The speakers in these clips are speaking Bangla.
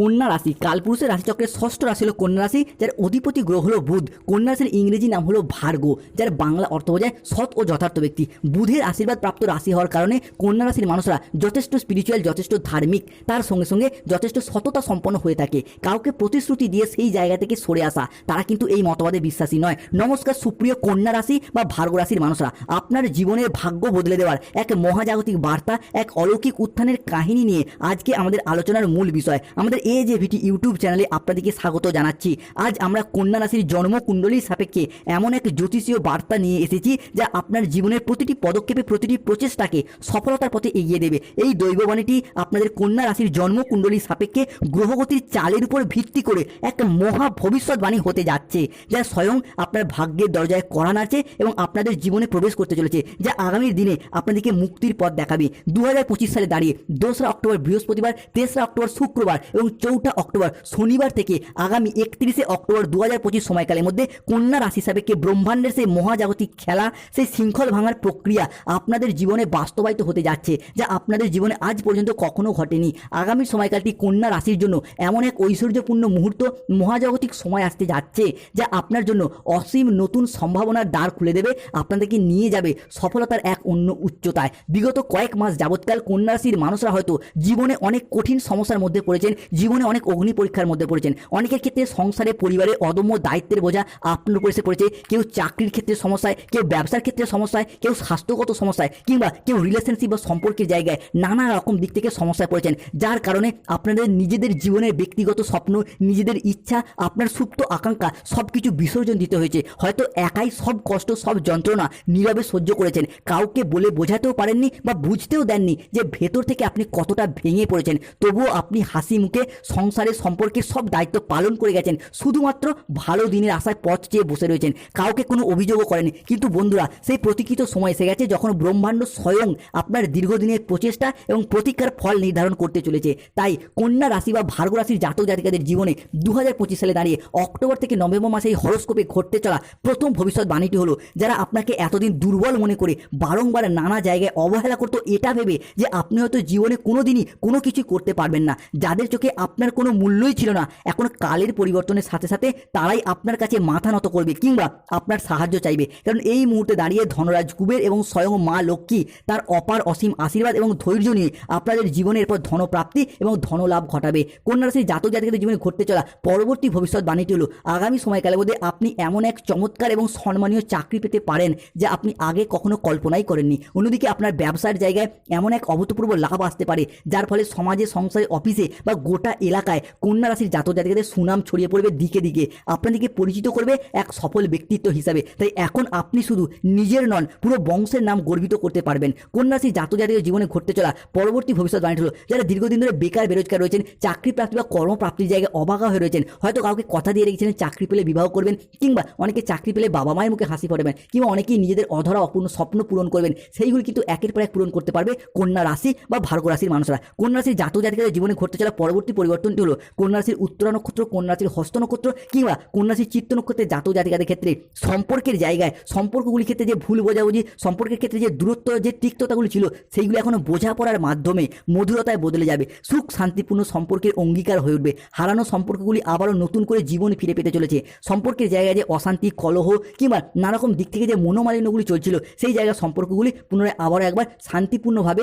কন্যা রাশি। কালপুরুষের রাশিচক্রের ষষ্ঠ রাশি হলো কন্যা রাশি, যার অধিপতি গ্রহ হলো বুধ। কন্যা রাশির ইংরেজি নাম হলো ভার্গ, যার বাংলা অর্থ বোঝায় সৎ ও যথার্থ ব্যক্তি। বুধের আশীর্বাদ প্রাপ্ত রাশি হওয়ার কারণে কন্যা রাশির মানুষরা যথেষ্ট স্পিরিচুয়াল যথেষ্ট ধার্মিক। তার সঙ্গে সঙ্গে যথেষ্ট সততা সম্পন্ন হয়ে থাকে। কাউকে প্রতিশ্রুতি দিয়ে সেই জায়গা থেকে সরে আসা, তারা কিন্তু এই মতবাদে বিশ্বাসী নয়। নমস্কার, সুপ্রিয় কন্যা রাশি বা ভার্গ রাশির মানুষরা, আপনার জীবনের ভাগ্য বদলে দেওয়ার এক মহাজাগতিক বার্তা, এক অলৌকিক উত্থানের কাহিনী নিয়ে আজকে আমাদের আলোচনার মূল বিষয়। আমাদের এই যে ভিটি ইউটিউব চ্যানেলে আপনাদেরকে স্বাগত জানাচ্ছি। আজ আমরা কন্যা রাশির জন্মকুণ্ডলীর সাপেক্ষে এমন এক জ্যোতিষীয় বার্তা নিয়ে এসেছি, যা আপনার জীবনের প্রতিটি পদক্ষেপে, প্রতিটি প্রচেষ্টাকে সফলতার পথে এগিয়ে দেবে। এই দৈববাণীটি আপনাদের কন্যা রাশির জন্মকুণ্ডলীর সাপেক্ষে গ্রহগতির চালের উপর ভিত্তি করে এক মহা ভবিষ্যৎবাণী হতে যাচ্ছে, যা স্বয়ং আপনার ভাগ্যের দরজায় কড়া নাড়ছে এবং আপনাদের জীবনে প্রবেশ করতে চলেছে, যা আগামীর দিনে আপনাদেরকে মুক্তির পথ দেখাবে। দু হাজার পঁচিশ সালে দাঁড়িয়ে দোসরা অক্টোবর বৃহস্পতিবার, তেসরা অক্টোবর শুক্রবার এবং চৌঠা অক্টোবর, শনিবার থেকে আগামী একত্রিশে অক্টোবর দু হাজার পঁচিশ সময়কালের মধ্যে কন্যা রাশি সাপেক্ষে ব্রহ্মাণ্ডের সেই মহাজাগতিক খেলা, সেই শৃঙ্খল ভাঙার প্রক্রিয়া আপনাদের জীবনে বাস্তবায়িত হতে যাচ্ছে, যা আপনাদের জীবনে আজ পর্যন্ত কখনো ঘটেনি। আগামী সময়কালটি কন্যা রাশির জন্য এমন এক ঐশ্বর্যপূর্ণ মুহূর্ত, মহাজাগতিক সময় আসতে যাচ্ছে, যা আপনার জন্য অসীম নতুন সম্ভাবনার দ্বার খুলে দেবে, আপনাদেরকে নিয়ে যাবে সফলতার এক অন্য উচ্চতায়। বিগত কয়েক মাস যাবৎকাল কন্যা রাশির মানুষরা হয়তো জীবনে অনেক কঠিন সমস্যার মধ্যে পড়েছেন জীবনে অনেক অগ্নি পরীক্ষার মধ্যে পড়েছেন। অনেকের ক্ষেত্রে সংসারে, পরিবারে অদম্য দায়িত্বের বোঝা আপনার উপর এসে পড়েছে। কেউ চাকরির ক্ষেত্রে সমস্যায়, কেউ ব্যবসার ক্ষেত্রে সমস্যায়, কেউ স্বাস্থ্যগত সমস্যায়, কিংবা কেউ রিলেশনশিপ বা সম্পর্কের জায়গায় নানা রকম দিক থেকে সমস্যায় পড়েছেন। যার কারণে আপনাদের নিজেদের জীবনের ব্যক্তিগত স্বপ্ন, নিজেদের ইচ্ছা, আপনার সুপ্ত আকাঙ্ক্ষা সব কিছু বিসর্জন দিতে হয়েছে। হয়তো একাই সব কষ্ট, সব যন্ত্রণা নীরবে সহ্য করেছেন। কাউকে বলে বোঝাতেও পারেননি বা বুঝতেও দেননি যে ভেতর থেকে আপনি কতটা ভেঙে পড়েছেন। তবুও আপনি হাসি মুখে সংসারের সম্পর্কে সব দায়িত্ব পালন করে গেছেন। শুধুমাত্র ভালো দিনের আশায় পথ চেয়ে বসে রয়েছেন। কাউকে কোনো অভিযোগও করেনি কিন্তু বন্ধুরা, সেই প্রতীক্ষিত সময় এসে গেছে যখন ব্রহ্মাণ্ড স্বয়ং আপনার দীর্ঘদিনের প্রচেষ্টা এবং প্রতীক্ষার ফল নির্ধারণ করতে চলেছে। তাই কন্যা রাশি বা ভার্গ রাশির জাতক জাতিকাদের জীবনে দু হাজার পঁচিশ সালে দাঁড়িয়ে অক্টোবর থেকে নভেম্বর মাসে এই হরস্কোপে ঘটতে চলা প্রথম ভবিষ্যৎবাণীটি হলো, যারা আপনাকে এতদিন দুর্বল মনে করে বারংবার নানা জায়গায় অবহেলা করতো, এটা ভেবে যে আপনি হয়তো জীবনে কোনো দিনই কোনো কিছু করতে পারবেন না। যাদের চোখে আপনার কোনো মূল্যই ছিল না। এখন কালের পরিবর্তনের সাথে সাথে তারাই আপনার কাছে মাথা নত করবে কিংবা আপনার সাহায্য চাইবে। কারণ এই মুহূর্তে দাঁড়িয়ে ধনরাজ কুবের এবং স্বয়ং মা লক্ষ্মী তার অপার অসীম আশীর্বাদ এবং ধৈর্য নিয়ে আপনাদের জীবনের এরপর ধনপ্রাপ্তি এবং ধনলাভ ঘটাবে। কন্যা রাশির জাতক জাতিকাদের জীবনে ঘটতে চলা পরবর্তী ভবিষ্যৎবাণীটি হলো, আগামী সময়কালের মধ্যে আপনি এমন এক চমৎকার এবং সম্মানীয় চাকরি পেতে পারেন যা আপনি আগে কখনো কল্পনাই করেননি। অন্যদিকে আপনার ব্যবসার জায়গায় এমন এক অভূতপূর্ব লাভ আসতে পারে, যার ফলে সমাজে, সংসারে, অফিসে বা গোটা এলাকায় কন্যা রাশির জাতক জাতিকাদের সুনাম ছড়িয়ে পড়বে দিকে দিকে। আপনাদেরকে পরিচিত করবে এক সফল ব্যক্তিত্ব হিসাবে। তাই এখন আপনি শুধু নিজের নন, পুরো বংশের নাম গর্বিত করতে পারবেন। কন্যা রাশির জাতক জাতিকাদের জীবনে ঘটতে চলা পরবর্তী ভবিষ্যৎবাণী হলো যারা দীর্ঘদিন ধরে বেকার, বেরোজগার রয়েছেন, চাকরি প্রাপ্তি বা কর্মপ্রাপ্তির জায়গায় অবাকা হয়ে রয়েছেন, হয়তো কাউকে কথা দিয়ে রেখেছিলেন চাকরি পেলে বিবাহ করবেন, কিংবা অনেকে চাকরি পেলে বাবা মায়ের মুখে হাসি পড়বেন কিংবা অনেকেই নিজেদের অধরা অপূর্ণ স্বপ্ন পূরণ করবেন, সেইগুলি কিন্তু একের পর এক পূরণ করতে পারবে কন্যা রাশি বা ভার্গ রাশির মানুষরা। কন্যা রাশির জাতক জাতিকাদের জীবনে ঘটতে চলা পরবর্তী পরিবর্তনটি হলো কন্যা রাশির উত্তরা নক্ষত্র কন্যা রাশির হস্ত নক্ষত্র কিংবা কন্যা রাশির চিত্ত নক্ষত্রের জাতক জাতিকাদের ক্ষেত্রে সম্পর্কের জায়গায়, সম্পর্কগুলির ক্ষেত্রে যে ভুল বোঝাবুঝি, সম্পর্কের ক্ষেত্রে যে দূরত্ব, যে তিক্ততাগুলি ছিল, সেইগুলো এখনও বোঝাপড়ার মাধ্যমে মধুরতায় বদলে যাবে। সুখ, শান্তিপূর্ণ সম্পর্কের অঙ্গীকার হয়ে উঠবে। হারানো সম্পর্কগুলি আবারও নতুন করে জীবন ফিরে পেতে চলেছে। সম্পর্কের জায়গায় যে অশান্তি, কলহ কিংবা নানারকম দিক থেকে যে মনোমালিন্যগুলি চলছিল, সেই জায়গার সম্পর্কগুলি পুনরায় আবারও একবার শান্তিপূর্ণভাবে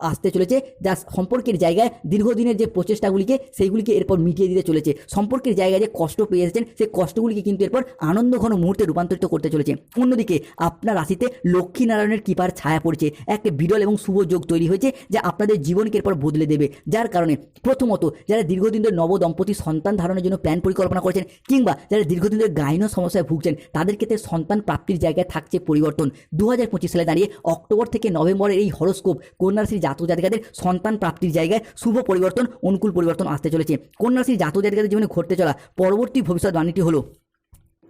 আসতে চলেছে। যা সম্পর্কের জায়গায় দীর্ঘদিনের যে প্রচেষ্টাগুলিকে, সেইগুলিকে এরপর মিটিয়ে দিতে চলেছে। সম্পর্কের জায়গায় যে কষ্ট পেয়ে এসেছেন, সেই কষ্টগুলিকে কিন্তু এরপর আনন্দ ঘন মুহূর্তে রূপান্তরিত করতে চলেছে। অন্যদিকে, আপনার রাশিতে লক্ষ্মীনারায়ণের কৃপার ছায়া পড়ছে। একটা বিরল এবং শুভ যোগ তৈরি হয়েছে, যা আপনাদের জীবনকে এরপর বদলে দেবে। যার কারণে প্রথমত, যারা দীর্ঘদিন ধরে নব দম্পতি সন্তান ধারণের জন্য প্ল্যান পরিকল্পনা করেছেন, কিংবা যারা দীর্ঘদিন ধরে গাইন সমস্যায় ভুগছেন, তাদের ক্ষেত্রে সন্তান প্রাপ্তির জায়গায় থাকছে পরিবর্তন। দু হাজার পঁচিশ সালে দাঁড়িয়ে অক্টোবর থেকে নভেম্বরের এই হরস্কোপ কন্যা জাতক জাতিকাদের সন্তান প্রাপ্তির জায়গায় শুভ পরিবর্তন, অনুকূল পরিবর্তন আসতে চলেছে। কন্যাশ্রী জাতক জাতিকাদের জীবনে ঘটতে চলা পরবর্তী ভবিষ্যৎ বাণীটি হলো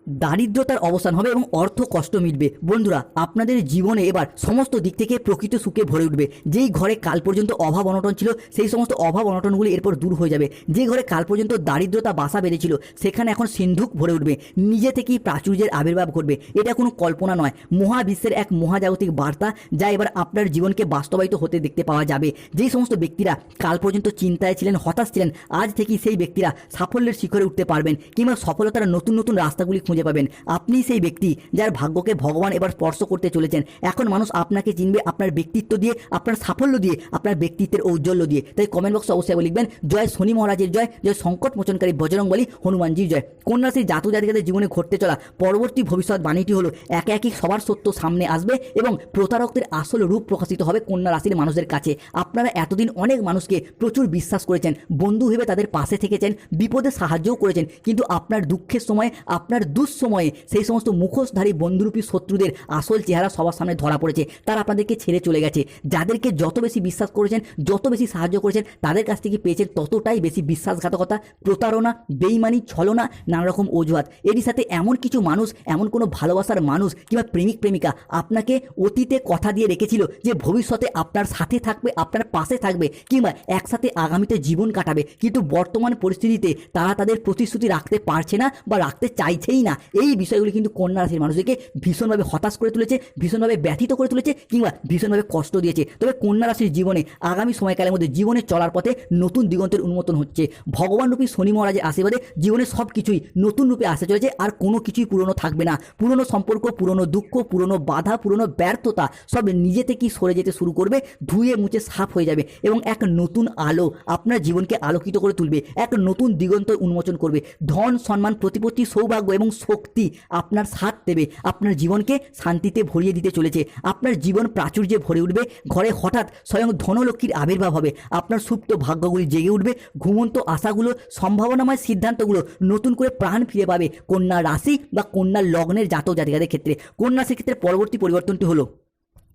দারিদ্রতার অবসান হবে এবং অর্থ কষ্ট মিটবে। বন্ধুরা, আপনাদের জীবনে এবার সমস্ত দিক থেকে প্রকৃত সুখে ভরে উঠবে। যেই ঘরে কাল পর্যন্ত অভাব অনটন ছিল, সেই সমস্ত অভাব অনটনগুলি এরপর দূর হয়ে যাবে। যে ঘরে কাল পর্যন্ত দারিদ্রতা বাসা বেঁধেছিল, সেখানে এখন সিন্ধুক ভরে উঠবে। নিজে থেকেই প্রাচুর্যের আবির্ভাব ঘটবে। এটা কোনো কল্পনা নয়। মহাবিশ্বের এক মহাজাগতিক বার্তা যা এবার আপনার জীবনকে বাস্তবায়িত হতে দেখতে পাওয়া যাবে। যেই সমস্ত ব্যক্তিরা কাল পর্যন্ত চিন্তায় ছিলেন, হতাশ ছিলেন, আজ থেকেই সেই ব্যক্তিরা সাফল্যের শিখরে উঠতে পারবেন কিংবা সফলতার নতুন নতুন রাস্তাগুলি খুঁজে পাবেন। আপনি সেই ব্যক্তি যার ভাগ্যকে ভগবান এবার স্পর্শ করতে চলেছেন। এখন মানুষ আপনাকে চিনবে আপনার ব্যক্তিত্ব দিয়ে, আপনার সাফল্য দিয়ে, আপনার ব্যক্তিত্বের ঔজ্জ্বল্য দিয়ে। তাই কমেন্ট বক্সে অবশ্যই লিখবেন, জয় শনি মহারাজের জয় জয় সংকট মোচনকারী বজরংবলী হনুমানজির জয়। কন্যা সেই জাতু জাতিকাদের জীবনে ঘটতে চলা পরবর্তী ভবিষ্যৎ বাণীটি হলো, একে একই সবার সত্য সামনে আসবে এবং প্রতারকদের আসল রূপ প্রকাশিত হবে কন্যা রাশির মানুষদের কাছে। আপনারা এতদিন অনেক মানুষকে প্রচুর বিশ্বাস করেছেন, বন্ধু ভেবে তাদের পাশে থেকেছেন, বিপদে সাহায্যও করেছেন, কিন্তু আপনার দুঃখের সময়, আপনার দুঃসময়ে সেই সমস্ত মুখোশধারী বন্ধুরূপী শত্রুদের আসল চেহারা সবার সামনে ধরা পড়েছে। তারা আপনাদেরকে ছেড়ে চলে গেছে। যাদেরকে যত বেশি বিশ্বাস করেছেন, যত বেশি সাহায্য করেছেন, তাদের কাছ থেকে পেয়েছেন ততটাই বেশি বিশ্বাসঘাতকতা, প্রতারণা, বেইমানি, ছলনা নানা রকম অজুহাত। এরই সাথে এমন কিছু মানুষ, এমন কোনো ভালোবাসার মানুষ কিংবা প্রেমিক, প্রেমিকা আপনাকে অতীতে কথা দিয়ে রেখেছিল যে ভবিষ্যতে আপনার সাথে থাকবে, আপনার পাশে থাকবে কিংবা একসাথে আগামীতে জীবন কাটাবে। কিন্তু বর্তমান পরিস্থিতিতে তারা তাদের প্রতিশ্রুতি রাখতে পারছে না বা রাখতে চাইছেই না। এই বিষয়গুলি কিন্তু কন্যা রাশির মানুষদেরকে ভীষণভাবে হতাশ করে তুলেছে, ভীষণভাবে ব্যথিত করে তুলেছে কিংবা ভীষণভাবে কষ্ট দিয়েছে। তবে কন্যা রাশির জীবনে আগামী সময়কালের মধ্যে জীবনে চলার পথে নতুন দিগন্তের উন্মোচন হচ্ছে। ভগবান রূপী শনি মহারাজের আশীর্বাদে জীবনে সব কিছুই নতুন রূপে আসতে চলেছে, আর কোনো কিছুই পুরনো থাকবে না। পুরনো সম্পর্ক, পুরনো দুঃখ, পুরনো বাধা, পুরনো ব্যর্থতা সব নিজে থেকেই সরে যেতে শুরু করবে, ধুয়ে মুছে সাফ হয়ে যাবে এবং এক নতুন আলো আপনার জীবনকে আলোকিত করে তুলবে, এক নতুন দিগন্ত উন্মোচন করবে। ধন, সম্মান, প্রতিপত্তি, সৌভাগ্য এবং শক্তি আপনার সাথ দেবে। আপনার জীবনকে শান্তিতে ভরিয়ে দিতে চলেছে। আপনার জীবন প্রাচুর্যে ভরে উঠবে। ঘরে হঠাৎ স্বয়ং ধনলক্ষ্মীর আবির্ভাব হবে। আপনার সুপ্ত ভাগ্যগুলি জেগে উঠবে। ঘুমন্ত আশাগুলো, সম্ভাবনাময় সিদ্ধান্তগুলো নতুন করে প্রাণ ফিরে পাবে। কন্যা রাশি বা কন্যা লগ্নের জাতক জাতিকাদের ক্ষেত্রে। কন্যা রাশির ক্ষেত্রে পরবর্তী পরিবর্তনটি হলো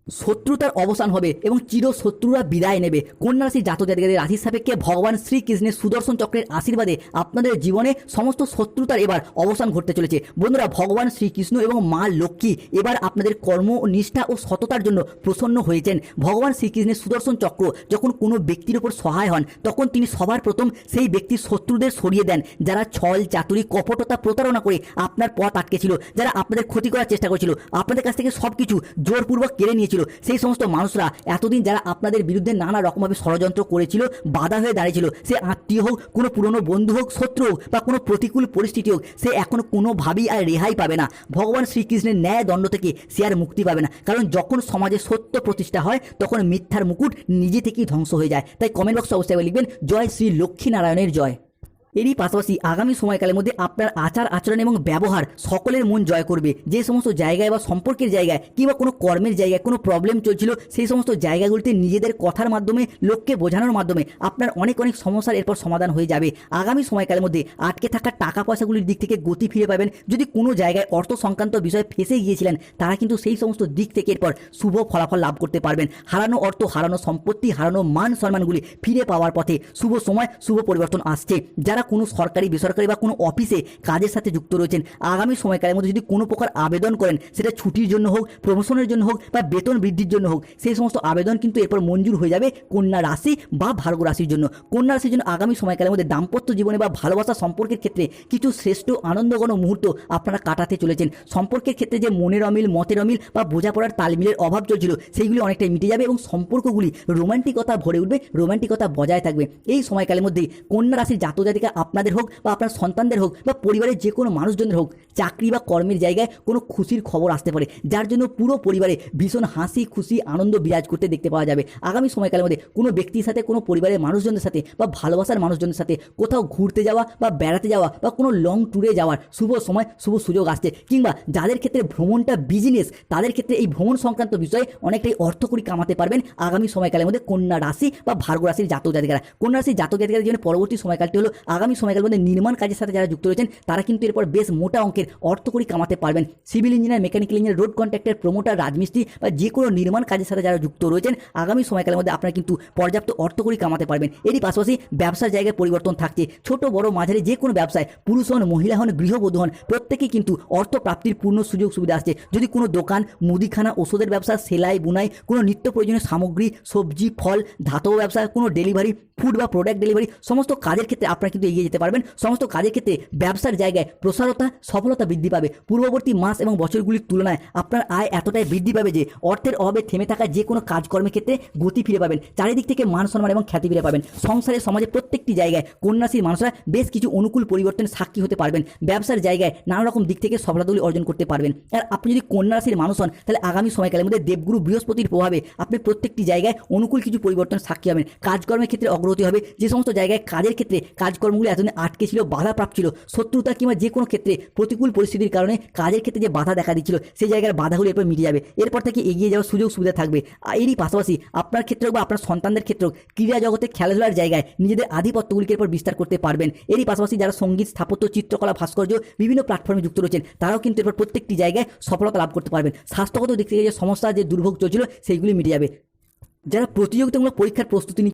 শত্রুতার অবসান হবে এবং চির শত্রুরা বিদায় নেবে। কন্যা রাশির জাতক জাতিকাদের রাশির সাপেক্ষে ভগবান শ্রীকৃষ্ণের সুদর্শন চক্রের আশীর্বাদে আপনাদের জীবনে সমস্ত শত্রুতার এবার অবসান ঘটতে চলেছে। বন্ধুরা, ভগবান শ্রীকৃষ্ণ এবং মা লক্ষ্মী এবার আপনাদের কর্ম, নিষ্ঠা ও সততার জন্য প্রসন্ন হয়েছেন। ভগবান শ্রীকৃষ্ণের সুদর্শন চক্র যখন কোনো ব্যক্তির উপর সহায় হন, তখন তিনি সবার প্রথম সেই ব্যক্তির শত্রুদের সরিয়ে দেন, যারা ছল, চাতুরি, কপটতা প্রতারণা করে আপনার পথ আটকেছিল, যারা আপনাদের ক্ষতি করার চেষ্টা করেছিল। আপনাদের কাছ থেকে সব কিছু জোরপূর্বক কেড়ে নিয়েছিল। সেই সমস্ত মানুষরা এতদিন যারা আপনাদের বিরুদ্ধে নানা রকমভাবে ষড়যন্ত্র করেছিল, বাধা হয়ে দাঁড়িয়েছিল, সে আত্মীয় হোক, কোনো পুরনো বন্ধু হোক, শত্রু হোক, বা কোনো প্রতিকূল পরিস্থিতি হোক, সে এখন কোনোভাবেই আর রেহাই পাবে না। ভগবান শ্রীকৃষ্ণের ন্যায় দণ্ড থেকে সে আর মুক্তি পাবে না। কারণ যখন সমাজে সত্য প্রতিষ্ঠা হয়, তখন মিথ্যার মুকুট নিজে থেকেই ধ্বংস হয়ে যায়। তাই কমেন্ট বক্সে অবশ্যই লিখবেন, জয় শ্রী লক্ষ্মীনারায়ণের জয়। এরই পাশাপাশি আগামী সময়কালের মধ্যে আপনার আচার আচরণ এবং ব্যবহার সকলের মন জয় করবে। যে সমস্ত জায়গায় বা সম্পর্কের জায়গায় কিংবা কোনো কর্মের জায়গায় কোনো প্রবলেম চলছিল, সেই সমস্ত জায়গাগুলিতে নিজেদের কথার মাধ্যমে, লোককে বোঝানোর মাধ্যমে আপনার অনেক অনেক সমস্যার এরপর সমাধান হয়ে যাবে। আগামী সময়কালের মধ্যে আটকে থাকা টাকা পয়সাগুলির দিক থেকে গতি ফিরে পাবেন। যদি কোনো জায়গায় অর্থ সংক্রান্ত বিষয়ে ফেসে গিয়েছিলেন, তারা কিন্তু সেই সমস্ত দিক থেকে এরপর শুভ ফলাফল লাভ করতে পারবেন। হারানো অর্থ, হারানো সম্পত্তি, হারানো মান, সম্মানগুলি ফিরে পাওয়ার পথে শুভ সময়, শুভ পরিবর্তন আসছে। যারা কোনো সরকারি, বেসরকারি বা কোনো অফিসে কাজের সাথে যুক্ত রয়েছেন, আগামী সময়কালের মধ্যে যদি কোনো প্রকার আবেদন করেন, সেটা ছুটির জন্য হোক প্রমোশনের জন্য হোক বা বেতন বৃদ্ধির জন্য হোক সেই সমস্ত আবেদন কিন্তু এরপর মঞ্জুর হয়ে যাবে কন্যা রাশি বা ভার্গ রাশির জন্য। কন্যা রাশির জন্য আগামী সময়কালের মধ্যে দাম্পত্য জীবনে বা ভালোবাসা সম্পর্কের ক্ষেত্রে কিছু শ্রেষ্ঠ আনন্দঘন মুহূর্ত আপনারা কাটাতে চলেছেন। সম্পর্কের ক্ষেত্রে যে মনের অমিল, মতের অমিল বা বোঝাপড়ার তালমিলের অভাব চলছিল সেইগুলি অনেকটাই মিটে যাবে এবং সম্পর্কগুলি রোমান্টিকতা ভরে উঠবে, রোমান্টিকতা বজায় থাকবে। এই সময়কালের মধ্যে কন্যা রাশির জাতজাতিকা আপনাদের হোক বা আপনার সন্তানদের হোক বা পরিবারের যে কোনো মানুষজনের হোক, চাকরি বা কর্মের জায়গায় কোনো খুশির খবর আসতে পারে। যার জন্য পুরো পরিবারে ভীষণ হাসি, খুশি, আনন্দ বিরাজ করতে দেখতে পাওয়া যাবে। আগামী সময়কালের মধ্যে কোনো ব্যক্তির সাথে, কোনো পরিবারের মানুষজনের সাথে বা ভালোবাসার মানুষজনের সাথে কোথাও ঘুরতে যাওয়া বা বেড়াতে যাওয়া বা কোনো লং ট্যুরে যাওয়ার শুভ সময়, শুভ সুযোগ আসছে। কিংবা যাদের ক্ষেত্রে ভ্রমণটা বিজনেস তাদের ক্ষেত্রে এই ভ্রমণ সংক্রান্ত বিষয়ে অনেকটাই অর্থকরী কামাতে পারবেন আগামী সময়কালের মধ্যে কন্যা রাশি বা ভার্গ রাশির জাতক জাতিকারা। কন্যা রাশির জাতক জাতিকাদের জন্য পরবর্তী সময়কালটি হলো আগামী আগামী সময়কাল মধ্যে নির্মাণ কাজের সাথে যারা যুক্ত রয়েছেন, তারা কিন্তু এরপর বেশ মোটা অঙ্কের অর্থকরী কামাতে পারবেন। Civil engineer, mechanical engineer, road contractor, promoter, রাজমিস্ত্রি বা যে কোনো নির্মাণ কাজের সাথে যারা যুক্ত রয়েছেন, আগামী সময়কালের মধ্যে আপনারা কিন্তু পর্যাপ্ত অর্থকরী কামাতে পারবেন। এরই পাশাপাশি ব্যবসার জায়গায় পরিবর্তন থাকছে। ছোট, বড়, মাঝারি যে কোনো ব্যবসায় পুরুষ হন, মহিলা হন, গৃহবধূ হন, প্রত্যেকেই কিন্তু অর্থ প্রাপ্তির পূর্ণ সুযোগ সুবিধা আসছে। যদি কোনো দোকান, মুদিখানা, ওষুধের ব্যবসা, সেলাই, বুনাই, কোনো নিত্য প্রয়োজনীয় সামগ্রী, সবজি, ফল, ধাতব ব্যবসা, কোনো ডেলিভারি, ফুড বা প্রোডাক্ট ডেলিভারি, সমস্ত কাজের ক্ষেত্রে আপনারা কিন্তু এগিয়ে যেতে পারবেন। সমস্ত কাজের ক্ষেত্রে ব্যবসার জায়গায় প্রসারতা, সফলতা বৃদ্ধি পাবে। পূর্ববর্তী মাস এবং বছরগুলির তুলনায় আপনার আয় এতটাই বৃদ্ধি পাবে যে অর্থের অভাবে থেমে থাকা যে কোনো কাজকর্মের ক্ষেত্রে গতি ফিরে পাবেন। চারিদিক থেকে মান সম্মান এবং খ্যাতি ফিরে পাবেন। সংসারে, সমাজে প্রত্যেকটি জায়গায় কন্যাশ্রীর মানুষরা বেশ কিছু অনুকূল পরিবর্তন সাক্ষী হতে পারবেন। ব্যবসার জায়গায় নানা রকম দিক থেকে সফলতাগুলি অর্জন করতে পারবেন। আর আপনি যদি কন্যা রাশির মানুষ হন, তাহলে আগামী সময়কালের মধ্যে দেবগুরু বৃহস্পতির প্রভাবে আপনি প্রত্যেকটি জায়গায় অনুকূল কিছু পরিবর্তন সাক্ষী হবেন। কাজকর্মের ক্ষেত্রে অগ্রগতি হবে। যে সমস্ত জায়গায় কাজের ক্ষেত্রে কাজকর্মগুলি এতদিন আটকে ছিল বাধা প্রাপ্ত ছিল। শত্রুতা কিংবা যে কোনো ক্ষেত্রে প্রতিকূল পরিস্থিতির কারণে কাজের ক্ষেত্রে যে বাধা দেখা দিচ্ছিল, সেই জায়গার বাধাগুলি এরপর মিটে যাবে। এরপর থেকে এগিয়ে যাওয়ার সুযোগ সুবিধা থাকবে। আর এরই পাশাপাশি আপনার ক্ষেত্রে বা আপনার সন্তানদের ক্ষেত্রেও ক্রীড়া জগতে খেলাধুলার জায়গায় নিজেদের আধিপত্যগুলিকে এরপর বিস্তার করতে পারবেন। এরই পাশাপাশি যারা সংগীত, স্থাপত্য, চিত্রকলা, ভাস্কর্য, বিভিন্ন প্ল্যাটফর্মে যুক্ত রয়েছেন, তারাও কিন্তু এরপর প্রত্যেকটি জায়গায় সফলতা লাভ করতে পারবেন। স্বাস্থ্যগত দিক থেকে যে সমস্যা, যে দুর্ভোগ চলছিল, সেইগুলি মিটে যাবে। যারা প্রতিযোগিতামূলক পরীক্ষার প্রস্তুতি